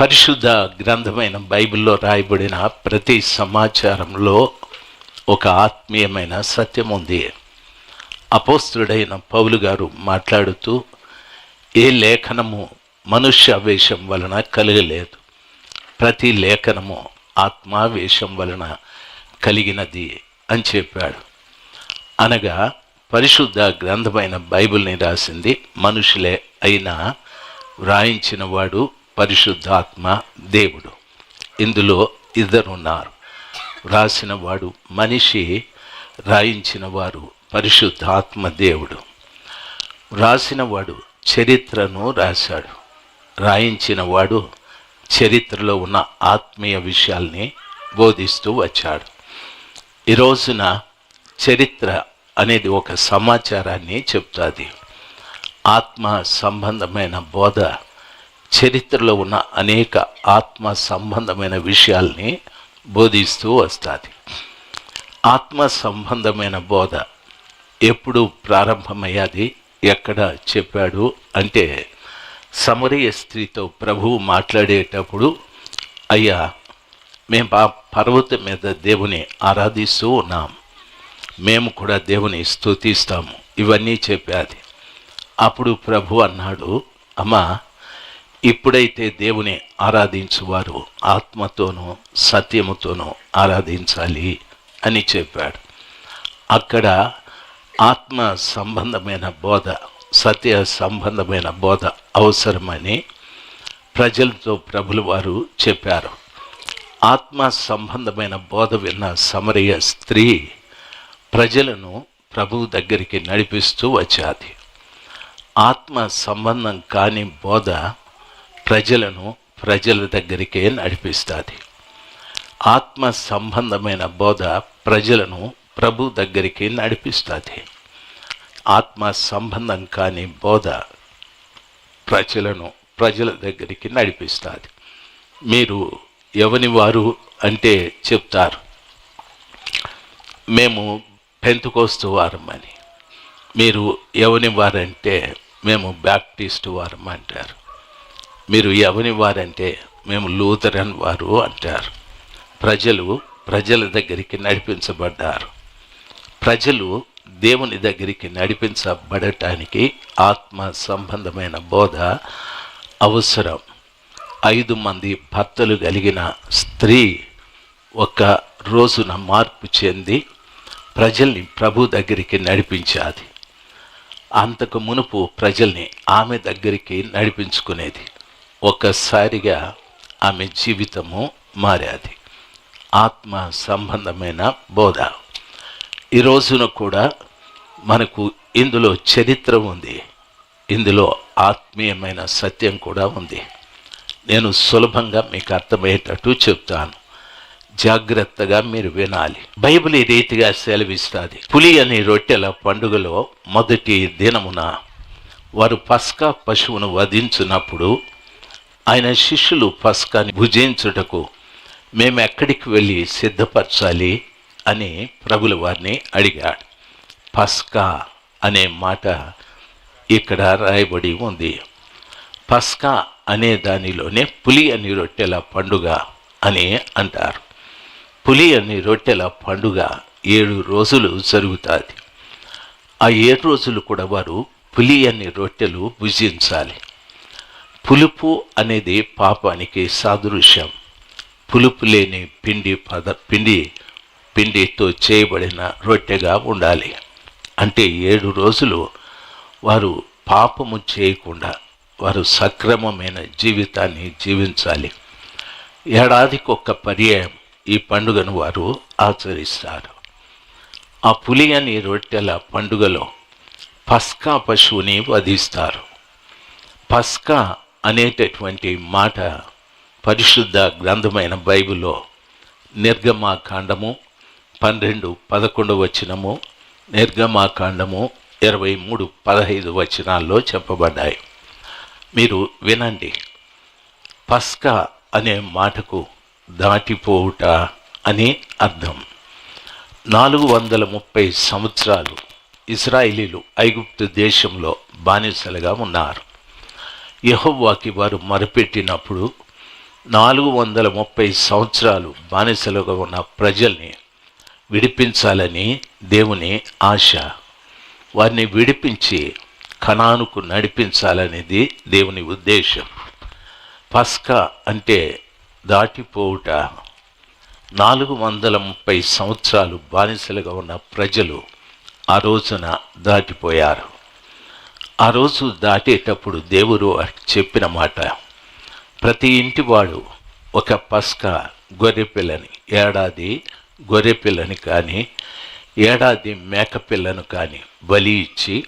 పరిశుద్ధ గ్రంథమైన బైబిల్లో రాయబడిన ప్రతి సమాచారంలో ఒక ఆత్మీయమైన సత్యం ఉంది. అపోస్తుడైన పౌలు గారు మాట్లాడుతూ ఏ లేఖనము మనుష్యావేశం వలన కలగలేదు. ప్రతి లేఖనము ఆత్మావేశం వలన కలిగినది అని చెప్పాడు. అనగా పరిశుద్ధ గ్రంథమైన బైబిల్ని రాసింది మనుషులే అయినా వ్రాయించినవాడు పరిశుద్ధాత్మ దేవుడు. ఇందులో ఇద్దరున్నారు. రాసిన వాడు మనిషి రాయించిన వారు పరిశుద్ధాత్మ దేవుడు. రాసినవాడు చరిత్రను రాశాడు. రాయించిన వాడు చరిత్రలో ఉన్న ఆత్మీయ విషయాల్ని బోధిస్తూ వచ్చాడు. ఈ రోజున చరిత్ర అనేది ఒక సమాచారాన్ని చెప్తుంది. ఆత్మ సంబంధమైన బోధ చరిత్రలో ఉన్న అనేక ఆత్మ సంబంధమైన విషయాల్ని బోధిస్తూ వస్తుంది. ఆత్మ సంబంధమైన బోధ ఎప్పుడు ప్రారంభమయ్యాది? ఎక్కడ చెప్పాడు? అంటే సమరయ స్త్రీతో ప్రభువు మాట్లాడేటప్పుడు అయ్యా మేము ఆ పర్వతం మీద దేవుని ఆరాధిస్తూ ఉన్నాం. మేము కూడా దేవుని స్తుతిస్తాము. ఇవన్నీ చెప్పాది. అప్పుడు ప్రభు అన్నాడు అమ్మా ఇప్పుడైతే దేవుని ఆరాధించువారు ఆత్మతోనూ సత్యముతోనూ ఆరాధించాలి అని చెప్పాడు. అక్కడ ఆత్మ సంబంధమైన బోధ సత్య సంబంధమైన బోధ అవసరమని ప్రజలతో ప్రభులు వారు చెప్పారు. ఆత్మ సంబంధమైన బోధ విన్న సమరయ స్త్రీ ప్రజలను ప్రభువు దగ్గరికి నడిపిస్తూ వచ్చాది. ఆత్మ సంబంధం కాని బోధ ప్రజలను ప్రజల దగ్గరికే నడిపిస్తుంది. ఆత్మ సంబంధమైన బోధ ప్రజలను ప్రభు దగ్గరికి నడిపిస్తుంది. ఆత్మ సంబంధం కాని బోధ ప్రజలను ప్రజల దగ్గరికి నడిపిస్తుంది. మీరు ఎవని వారు అంటే చెప్తారు? మేము పెంతుకోస్తు వారమని. మీరు ఎవని వారంటే మేము బ్యాప్టిస్ట్ వారం అంటారు మీరు ఎవని వారంటే మేము లూథరన్ వారు అంటారు. ప్రజలు ప్రజల దగ్గరికి నడిపించబడ్డారు. ప్రజలు దేవుని దగ్గరికి నడిపించబడటానికి ఆత్మ సంబంధమైన బోధ అవసరం. ఐదు మంది భర్తలు కలిగిన స్త్రీ ఒక రోజున మార్పు చెంది ప్రజల్ని ప్రభు దగ్గరికి నడిపించాది. అంతకు మునుపు ప్రజల్ని ఆమె దగ్గరికి నడిపించుకునేది. ఒక్కసారిగా ఆమె జీవితము మారాది. ఆత్మ సంబంధమైన బోధ. ఈ రోజున కూడా మనకు ఇందులో చరిత్ర ఉంది. ఇందులో ఆత్మీయమైన సత్యం కూడా ఉంది. నేను సులభంగా మీకు అర్థమయ్యేటట్టు చెప్తాను. జాగ్రత్తగా మీరు వినాలి. బైబిల్ ఈ రీతిగా సెలవిస్తుంది. పులి అనే రొట్టెల పండుగలో మొదటి దినమున వారు పస్కా పశువును వధించినప్పుడు ఆయన శిష్యులు పస్కాని భుజించుటకు మేము ఎక్కడికి వెళ్ళి సిద్ధపరచాలి అని ప్రభుల వారిని అడిగాడు. పస్కా అనే మాట ఇక్కడ రాయబడి ఉంది. పస్కా అనే దానిలోనే పులి అని రొట్టెల పండుగ అని అంటారు. పులి అని రొట్టెల పండుగ ఏడు రోజులు జరుగుతుంది. ఆ ఏడు రోజులు కూడా వారు పులి అని రొట్టెలు భుజించాలి. పులుపు అనేది పాపానికి సాదృశ్యం. పులుపు లేని పిండి పద పిండి పిండితో చేయబడిన రొట్టెగా ఉండాలి. అంటే ఏడు రోజులు వారు పాపము చేయకుండా వారు సక్రమమైన జీవితాన్ని జీవించాలి. ఏడాదికి ఒక్క పర్యాయం ఈ పండుగను వారు ఆచరిస్తారు. ఆ పులి అని రొట్టెల పండుగలో పస్కా పశువుని వధిస్తారు. పస్కా అనేటటువంటి మాట పరిశుద్ధ గ్రంథమైన బైబిల్లో నిర్గమాకాండము పన్నెండు పదకొండు వచనము నిర్గమాకాండము ఇరవై మూడు పదహైదు వచనాల్లో చెప్పబడ్డాయి. మీరు వినండి. పస్కా అనే మాటకు దాటిపోవుట అని అర్థం. నాలుగు వందల ముప్పై సంవత్సరాలు ఇస్రాయిలీలు ఐగుప్తు దేశంలో బానిసలుగా ఉన్నారు. యహోవాకి వారు మరపెట్టినప్పుడు నాలుగు వందల ముప్పై సంవత్సరాలు బానిసలుగా ఉన్న ప్రజల్ని విడిపించాలని దేవుని ఆశ. వారిని విడిపించి కణానుకు నడిపించాలనేది దేవుని ఉద్దేశం. పస్కా అంటే దాటిపోవుట. నాలుగు వందల ముప్పై సంవత్సరాలు బానిసలుగా ఉన్న ప్రజలు ఆ రోజున దాటిపోయారు. ఆ రోజు దాటేటప్పుడు దేవుడు చెప్పిన మాట ప్రతి ఇంటివాడు ఒక పస్కా గొర్రెపిల్లని ఏడాది గొర్రెపిల్లని కానీ ఏడాది మేకపిల్లను కానీ బలి ఇచ్చి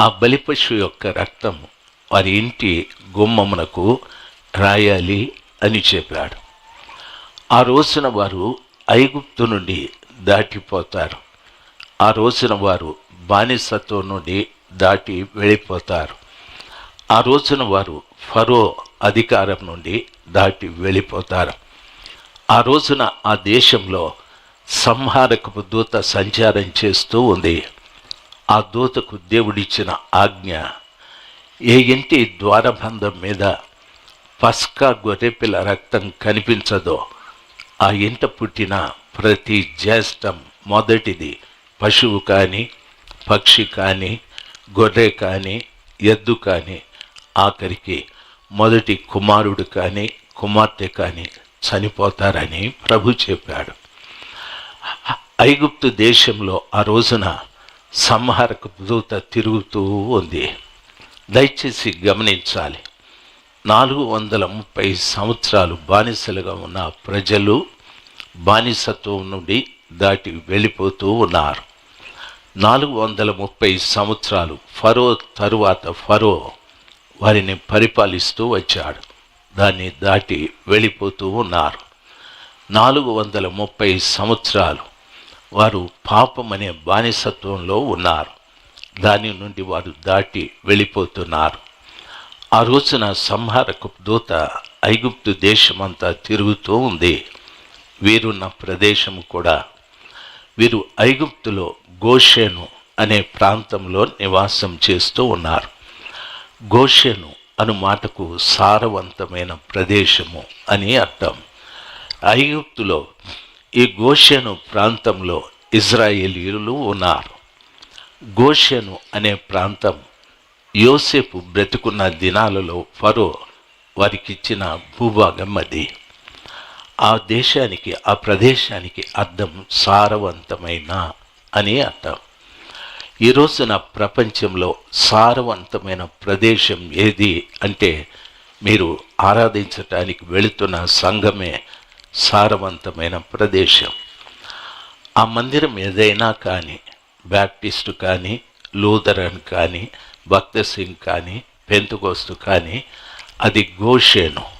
ఆ బలి పశువు యొక్క రక్తం వారి ఇంటి గుమ్మమునకు రాయాలి అని చెప్పాడు. ఆ రోజున వారు ఐగుప్తు నుండి దాటిపోతారు. ఆ రోజున వారు బానిసత్వం నుండి దాటి వెళ్ళిపోతారు. ఆ రోజున వారు ఫరో అధికారం నుండి దాటి వెళ్ళిపోతారు. ఆ రోజున ఆ దేశంలో సంహారకపు దూత సంచారం చేస్తూ ఉంది. ఆ దూతకు దేవుడిచ్చిన ఆజ్ఞ ఏ ఇంటి ద్వారబంధం మీద పస్కా గొర్రెపిల్ల రక్తం కనిపించదో ఆ ఇంట పుట్టిన ప్రతి జ్యేష్టం మొదటిది పశువు కానీ పక్షి కానీ గొర్రె కానీ ఎద్దు కానీ ఆఖరికి మొదటి కుమారుడు కానీ కుమార్తె కానీ చనిపోతారని ప్రభు చెప్పాడు. ఐగుప్తు దేశంలో ఆ రోజున సంహారక దూత తిరుగుతూ ఉంది. దయచేసి గమనించాలి. నాలుగు వందల ముప్పై సంవత్సరాలు బానిసలుగా ఉన్న ప్రజలు బానిసత్వం నుండి దాటి వెళ్ళిపోతూ ఉన్నారు. నాలుగు వందల ముప్పై సంవత్సరాలు ఫరో తరువాత ఫరో వారిని పరిపాలిస్తూ వచ్చాడు. దాన్ని దాటి వెళ్ళిపోతూ ఉన్నారు. నాలుగు వందల ముప్పై సంవత్సరాలు వారు పాపం అనే బానిసత్వంలో ఉన్నారు. దాని నుండి వారు దాటి వెళ్ళిపోతున్నారు. ఆ రోజున సంహారక దూత ఐగుప్తు దేశమంతా తిరుగుతూ ఉంది. వీరున్న ప్రదేశము కూడా వీరు ఐగుప్తులో గోషేను అనే ప్రాంతంలో నివాసం చేస్తూ ఉన్నారు. గోషెను అను మాటకు సారవంతమైన ప్రదేశము అని అర్థం. ఐగుప్తులో ఈ గోషెను ప్రాంతంలో ఇజ్రాయేలీలు ఉన్నారు. గోషెను అనే ప్రాంతం యోసేపు బ్రతుకున్న దినాలలో ఫరో వారికిచ్చిన భూభాగం అది. ఆ దేశానికి ఆ ప్రదేశానికి అర్థం సారవంతమైన అని అర్థం. ఈ రోజున ప్రపంచంలో సారవంతమైన ప్రదేశం ఏది అంటే మీరు ఆరాధించటానికి వెళుతున్న సంఘమే సారవంతమైన ప్రదేశం. ఆ మందిరం ఏదైనా కానీ బ్యాప్టిస్టు కానీ లూథరన్ కానీ భక్త సింగ్ కానీ పెంతుకోస్తు కానీ అది గోషేను.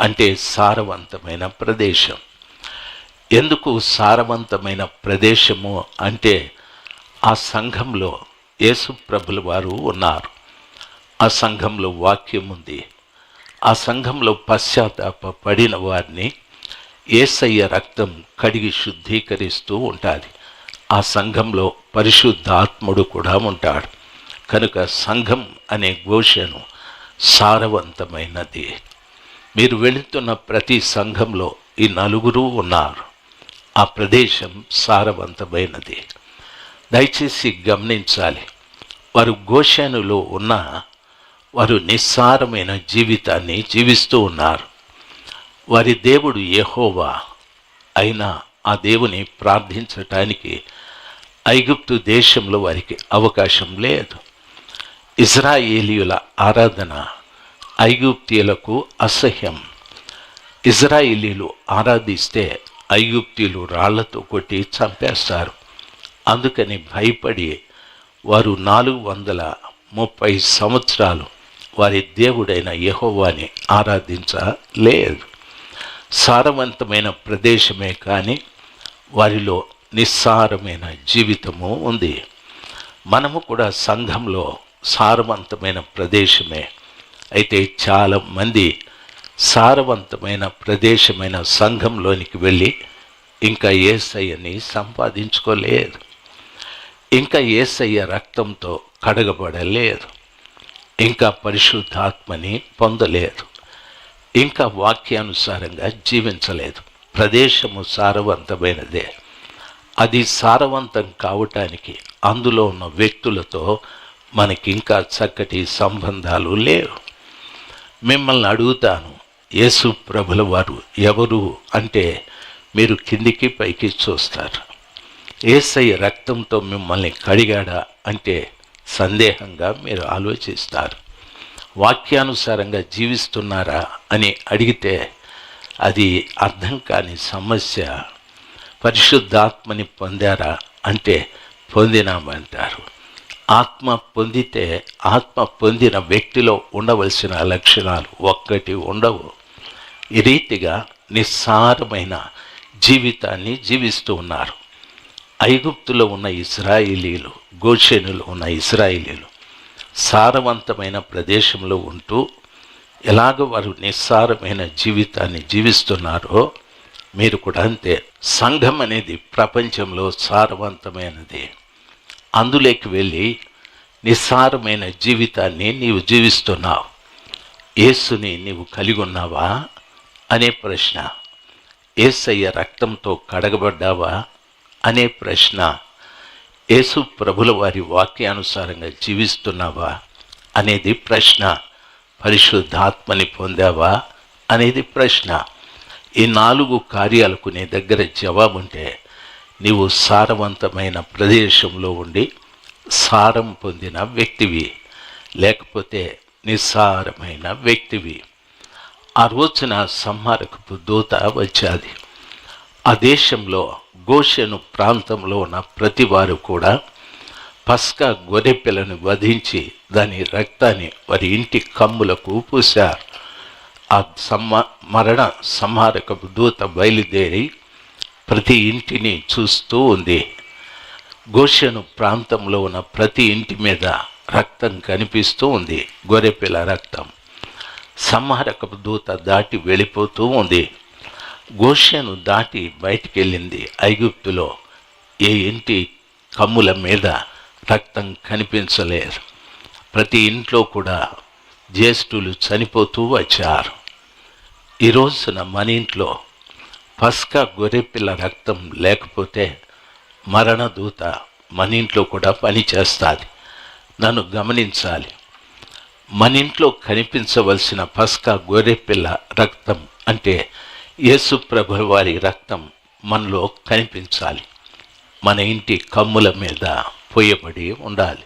అంటే సారవంతమైన ప్రదేశం. ఎందుకు సారవంతమైన ప్రదేశము అంటే ఆ సంఘంలో యేసుప్రభుల వారు ఉన్నారు. ఆ సంఘంలో వాక్యం ఉంది. ఆ సంఘంలో పశ్చాత్తాప పడిన వారిని ఏసయ్య రక్తం కడిగి శుద్ధీకరిస్తూ ఉంటుంది. ఆ సంఘంలో పరిశుద్ధాత్ముడు కూడా ఉంటాడు. కనుక సంఘం అనే ఘోషను సారవంతమైనది. మీరు వెళుతున్న ప్రతి సంఘంలో ఈ నలుగురు ఉన్నారు. ఆ ప్రదేశం సారవంతమైనది. దయచేసి గమనించాలి. వారు గోషానులో ఉన్న వారు నిస్సారమైన జీవితాన్ని జీవిస్తూ ఉన్నారు. వారి దేవుడు యెహోవా అయినా ఆ దేవుని ప్రార్థించటానికి ఐగుప్తు దేశంలో వారికి అవకాశం లేదు. ఇజ్రాయేలీయుల ఆరాధన ఐగుప్తీయులకు అసహ్యం. ఇజ్రాయిలీలు ఆరాధిస్తే ఐగుప్తీయులు రాళ్ళతో కొట్టి చంపేస్తారు. అందుకని భయపడి వారు నాలుగు వందల ముప్పై సంవత్సరాలు వారి దేవుడైన యహోవాని ఆరాధించలేదు. సారవంతమైన ప్రదేశమే కానీ వారిలో నిస్సారమైన జీవితము ఉంది. మనము కూడా సంఘంలో సారవంతమైన ప్రదేశమే అయితే చాలా మంది సారవంతమైన ప్రదేశమైన సంఘంలోనికి వెళ్ళి ఇంకా ఏసయ్యని సంపాదించుకోలేదు ఇంకా ఏసయ్య రక్తంతో కడగబడలేదు ఇంకా పరిశుద్ధాత్మని పొందలేదు ఇంకా వాక్యానుసారంగా జీవించలేదు. ప్రదేశము సారవంతమైనదే. అది సారవంతం కావటానికి అందులో ఉన్న వ్యక్తులతో మనకింకా చక్కటి సంబంధాలు లేవు. మిమ్మల్ని అడుగుతాను. యేసు ప్రభుల వారు ఎవరు అంటే మీరు కిందికి పైకి చూస్తారు. ఏసై రక్తంతో మిమ్మల్ని కడిగాడా అంటే సందేహంగా మీరు ఆలోచిస్తారు. వాక్యానుసారంగా జీవిస్తున్నారా అని అడిగితే అది అర్థం కాని సమస్య. పరిశుద్ధాత్మని పొందారా అంటే పొందినామంటారు. ఆత్మ పొందితే ఆత్మ పొందిన వ్యక్తిలో ఉండవలసిన లక్షణాలు ఒక్కటి ఉండవు. ఈ రీతిగా నిస్సారమైన జీవితాన్ని జీవిస్తూ ఉన్నారు. ఐగుప్తులో ఉన్న ఇస్రాయిలీలు గోషెనులో ఉన్న ఇస్రాయిలీలు సారవంతమైన ప్రదేశంలో ఉంటూ ఎలాగ వారు నిస్సారమైన జీవితాన్ని జీవిస్తున్నారో మీరు కూడా అంతే. సంఘం అనేది ప్రపంచంలో సారవంతమైనది. అందులోకి వెళ్ళి నిస్సారమైన జీవితాన్ని నీవు జీవిస్తున్నావు. యేసుని నీవు కలిగి ఉన్నావా? అనే ప్రశ్న. ఏసయ్య రక్తంతో కడగబడ్డావా? అనే ప్రశ్న. యేసు ప్రభుల వారి వాక్యానుసారంగా జీవిస్తున్నావా? అనేది ప్రశ్న. పరిశుద్ధాత్మని పొందావా? అనేది ప్రశ్న. ఈ నాలుగు కార్యాలకు నీ దగ్గర జవాబుంటే నీవు సారవంతమైన ప్రదేశంలో ఉండి సారం పొందిన వ్యక్తివి. లేకపోతే నిస్సారమైన వ్యక్తివి. ఆ రోజున సంహారకపు దూత వచ్చాది. ఆ దేశంలో గోషెను ప్రాంతంలో ఉన్న ప్రతి వారు కూడా పస్కా గొర్రెపిల్లను వధించి దాని రక్తాన్ని వారి ఇంటి కమ్ములకు పూశారు. ఆ సమ్మ మరణ సంహారకపు దూత బయలుదేరి ప్రతి ఇంటిని చూస్తూ ఉంది. గోషను ప్రాంతంలో ఉన్న ప్రతి ఇంటి మీద రక్తం కనిపిస్తూ ఉంది. గొర్రెపిల్ల రక్తం. సంహారకపు దూత దాటి వెళ్ళిపోతూ ఉంది. గోషను దాటి బయటికి వెళ్ళింది ఐగుప్తులో. ఏ ఇంటి కమ్ముల మీద రక్తం కనిపించలేదు ప్రతి ఇంట్లో కూడా జ్యేష్ఠులు చనిపోతూ వచ్చారు. ఈరోజున మన ఇంట్లో పస్కా గొర్రెపిల్ల రక్తం లేకపోతే మరణదూత మన ఇంట్లో కూడా పని చేస్తుంది. నన్ను గమనించాలి. మన ఇంట్లో కనిపించవలసిన పస్కా గొర్రెపిల్ల రక్తం అంటే యేసు ప్రభు వారి రక్తం మనలో కనిపించాలి. మన ఇంటి కమ్ముల మీద పోయబడి ఉండాలి.